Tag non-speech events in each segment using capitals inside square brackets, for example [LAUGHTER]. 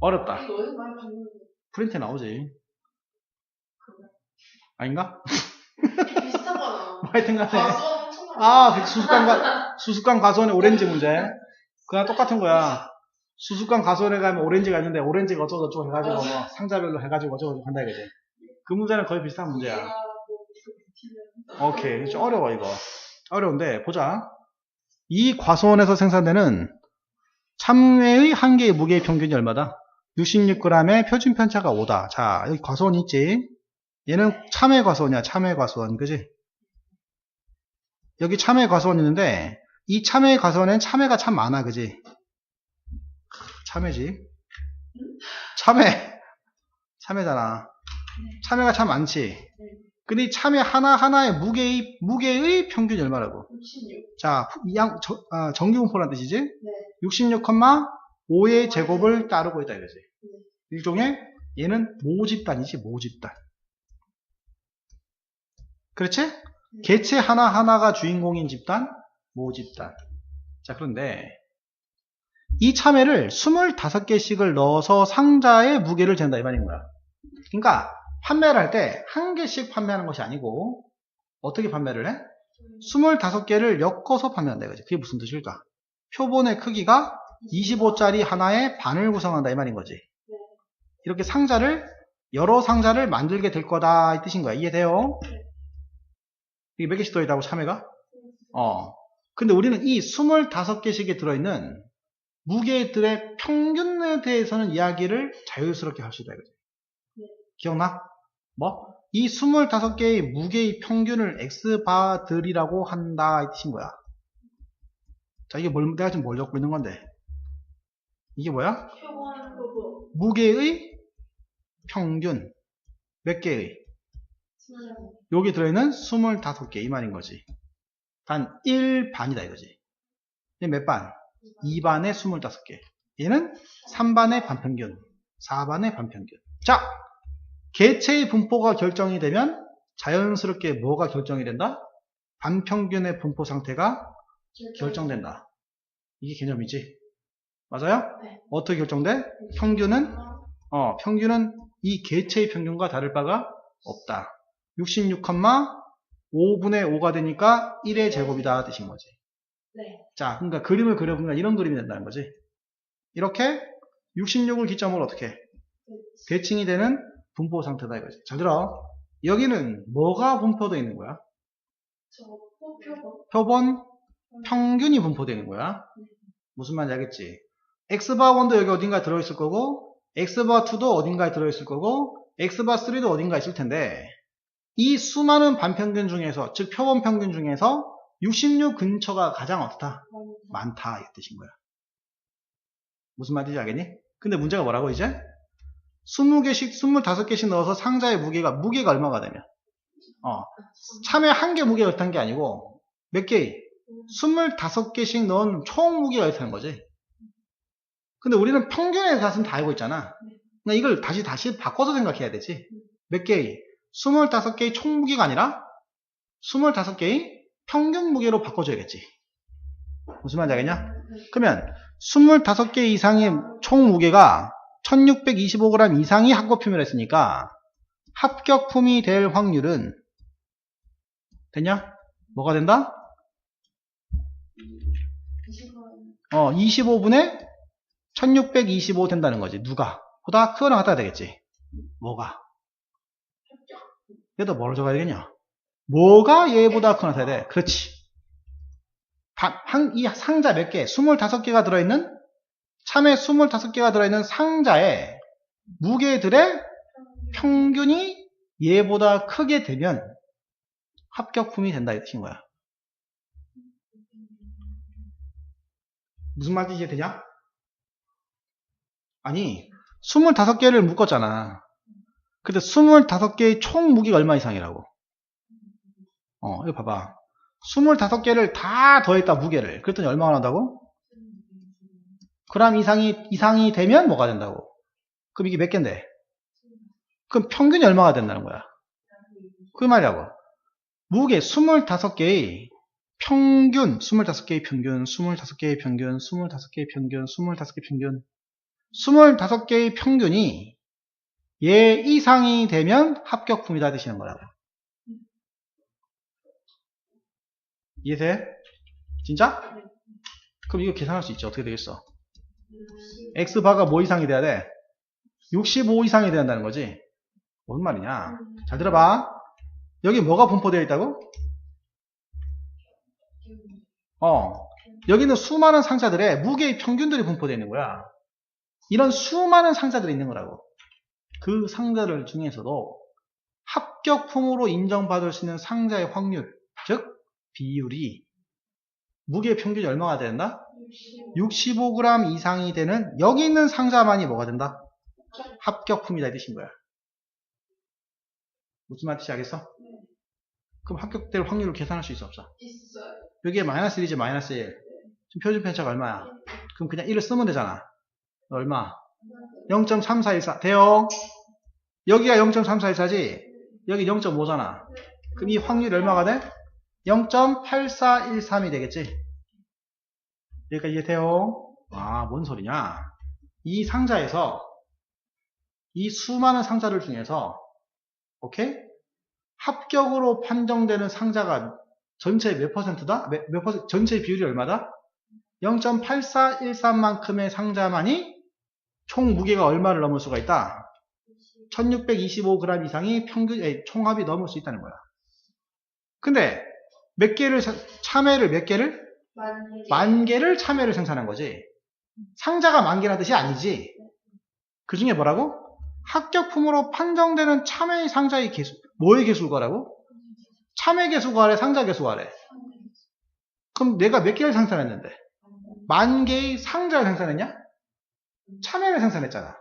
어렵다. 프린트에 나오지. 아닌가? 비슷하잖아. [LAUGHS] 하여튼 간에. 아, 그 수수깡과, 수수깡 가수원의 오렌지 문제. 그냥 똑같은 거야. 수수깡 가수원에 가면 오렌지가 있는데, 오렌지가 어쩌고저쩌고 해가지고, 뭐, 상자별로 해가지고 어쩌고저쩌고 한다 이거지. 그 문제는 거의 비슷한 문제야. 뭐 오케이. 좀 어려워, 이거. 어려운데, 보자. 이 과수원에서 생산되는 참외의 한 개의 무게의 평균이 얼마다? 66g의 표준 편차가 5다. 자, 여기 과수원 있지? 얘는 참외 과수원이야, 참외 과수원. 그지? 여기 참외 과수원 있는데, 이 참외 과수원엔 참외가 참 많아, 그지? 참외지? 참외! 참외잖아. 참외가 참 많지? 근데 이 참외 하나하나의 무게의, 무게의 평균이 얼마라고? 66. 자, 이 양, 저- 아, 정규분포란 뜻이지? 네. 66,5의 제곱을 따르고 있다 이거지. 네. 일종의 얘는 모집단이지 모집단. 그렇지? 개체 하나하나가 주인공인 집단 모집단. 자 그런데 이 참외를 25개씩을 넣어서 상자에 무게를 잰다 이 말인 거야. 그러니까 판매를 할 때 한 개씩 판매하는 것이 아니고 어떻게 판매를 해? 25개를 엮어서 판매한다 이거지. 그게 무슨 뜻일까? 표본의 크기가 25짜리 하나의 반을 구성한다 이 말인 거지. 이렇게 상자를 여러 상자를 만들게 될 거다 이 뜻인 거야. 이해돼요? 이게 몇 개씩 들어있다고 참외가? 어. 근데 우리는 이 25개씩에 들어있는 무게들의 평균에 대해서는 이야기를 자유스럽게 할수 있다 이거지. 네. 기억나? 뭐? 이 25개의 무게의 평균을 x바들이라고 한다 이 뜻인 거야. 자, 이게 뭘, 내가 지금 뭘 적고 있는 건데? 이게 뭐야? 무게의 평균. 몇 개의? 여기 들어있는 25개, 이 말인 거지. 단 1반이다 이거지. 얘몇 반? 2반에 25개. 얘는 3반의 반평균, 4반의 반평균. 자, 개체의 분포가 결정이 되면 자연스럽게 뭐가 결정이 된다? 반평균의 분포 상태가 결정된다. 이게 개념이지. 맞아요? 네. 어떻게 결정돼? 평균은 어, 평균은 이 개체의 평균과 다를 바가 없다. 66,5분의 5가 되니까 1의 제곱이다 뜻인 거지. 네. 자, 그러니까 그림을 그려보면 이런 그림이 된다는 거지. 이렇게 66을 기점으로 어떻게 대칭이 되는 분포 상태다 이거지. 잘 들어. 여기는 뭐가 분포되어 있는 거야? 저 표본. 표본 평균이 분포되는 거야. 무슨 말인지 알겠지? X바 1도 여기 어딘가에 들어있을 거고, x바 2도 어딘가에 들어있을 거고, x바 3도 어딘가에 있을 텐데, 이 수많은 반평균 중에서, 즉 표본 평균 중에서 66 근처가 가장 어떻다? 많다. 이 뜻인 거야. 무슨 말인지 알겠니? 근데 문제가 뭐라고 이제? 20개씩, 25개씩 넣어서 상자의 무게가, 무게가 얼마가 되면? 어, 참외 한 개 무게가 그렇다는 게 아니고, 몇 개? 25개씩 넣은 총 무게가 이렇다는 거지. 근데 우리는 평균의 값은 다 알고 있잖아. 그러니까 이걸 다시 다시 바꿔서 생각해야 되지. 몇 개의? 25개의 총 무게가 아니라 25개의 평균 무게로 바꿔줘야겠지. 무슨 말인지 알겠냐? 그러면 25개 이상의 총 무게가 1625g 이상이 합격품이라 했으니까 합격품이 될 확률은 됐냐? 뭐가 된다? 20번. 어, 25분에 1625 된다는 거지. 누가? 보다 크거나 같아야 되겠지. 뭐가? 얘도 뭐로 적어야 되겠냐? 뭐가 얘보다 크거나 같아야 돼? 그렇지. 이 상자 몇 개? 25개가 들어있는, 참외 25개가 들어있는 상자에 무게들의 평균이 얘보다 크게 되면 합격품이 된다 이 뜻인 거야. 무슨 말인지 이해되냐? 아니, 25개를 묶었잖아. 근데 25개의 총 무게가 얼마 이상이라고? 어, 이거 봐봐. 25개를 다 더했다, 무게를. 그랬더니 얼마가 나온다고? 그람 이상이, 이상이 되면 뭐가 된다고? 그럼 이게 몇 개인데? 그럼 평균이 얼마가 된다는 거야? 그 말이라고. 무게 25개의 평균, 25개의 평균, 25개의 평균, 25개의 평균, 25개 평균. 25개의 평균 이 얘 이상이 되면 합격품이다 드시는 거라고. 이해돼? 진짜? 그럼 이거 계산할 수 있지. 어떻게 되겠어? x바가 뭐 이상이 돼야 돼? 65 이상이 돼야 한다는 거지. 뭔 말이냐? 잘 들어봐. 여기 뭐가 분포되어 있다고? 어. 여기는 수많은 상자들의 무게의 평균들이 분포되어 있는 거야. 이런 수많은 상자들이 있는 거라고. 그 상자들 중에서도 합격품으로 인정받을 수 있는 상자의 확률, 즉 비율이 무게 평균이 얼마가 된다? 65g 이상이 되는 여기 있는 상자만이 뭐가 된다? 합격품이다 이 뜻인 거야. 무슨 말인지 알겠어? 그럼 합격될 확률을 계산할 수 있어 없어? 있어요. 여기에 마이너스 1이지 마이너스 1. 지금 표준 편차가 얼마야? 그럼 그냥 1을 쓰면 되잖아. 얼마? 0.3414 돼요. 여기가 0.3414지. 여기 0.5잖아. 그럼 이 확률이 얼마가 돼? 0.8413이 되겠지. 여기까지 이해돼요? 아, 뭔 소리냐? 이 상자에서 이 수많은 상자들 중에서 오케이? 합격으로 판정되는 상자가 전체 몇 퍼센트다? 몇, 몇 퍼센트, 전체 비율이 얼마다? 0.8413만큼의 상자만이 총 무게가 얼마를 넘을 수가 있다? 1625g 이상이 평균, 에, 총합이 넘을 수 있다는 거야. 근데 몇 개를, 사- 참외를 몇 개를? 만 개. 만 개를 참외를 생산한 거지. 상자가 만 개라는 뜻이 아니지. 그 중에 뭐라고? 합격품으로 판정되는 참외의 상자의 개수, 뭐의 개수가라고? 참외 개수가 아래, 상자 개수가 아래. 그럼 내가 몇 개를 생산했는데? 만 개의 상자를 생산했냐? 참외를 생산했잖아.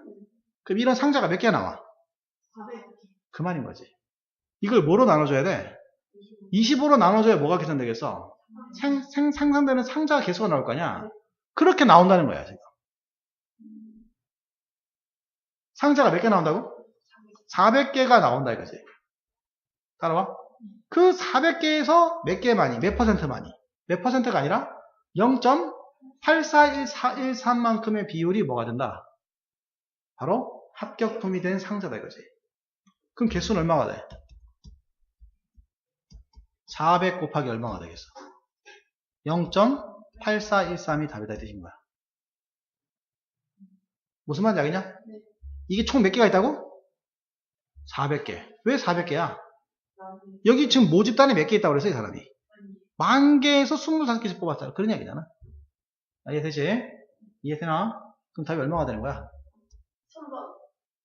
그럼 이런 상자가 몇 개 나와? 400. 그 말인 거지. 이걸 뭐로 나눠줘야 돼? 25로 나눠줘야 뭐가 계산되겠어? 생, 생, 생산되는 상자 개수가 나올 거 아니야? 그렇게 나온다는 거야, 지금. 상자가 몇 개 나온다고? 400개가 나온다 이거지. 따라와? 그 400개에서 몇 개만이, 몇 퍼센트만이, 몇 퍼센트가 아니라 0.8413만큼의 비율이 뭐가 된다? 바로 합격품이 된 상자다 이거지. 그럼 개수는 얼마가 돼? 400 곱하기 얼마가 되겠어? 0.8413이 답이다 이 뜻인 거야. 무슨 말인지 알겠냐? 이게 총 몇 개가 있다고? 400개. 왜 400개야? 여기 지금 모집단에 몇 개 있다고 그랬어, 이 사람이. 만 개에서 25개씩 뽑았다. 그런 얘기잖아. 아, 이해되지? 이해되나? 그럼 답이 얼마가 되는 거야? 3번. 뭐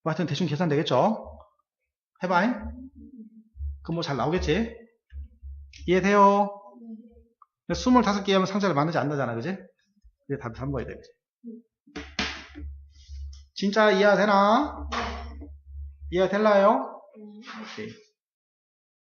하여튼 대충 계산 되겠죠? 해봐. 그럼 뭐 잘 나오겠지? 이해돼요? 25개 하면 상자를 만들지 않는다잖아, 그지? 이게 답이 3번이 되겠지. 진짜 이해되나? 이해될라요? 네. 오케이.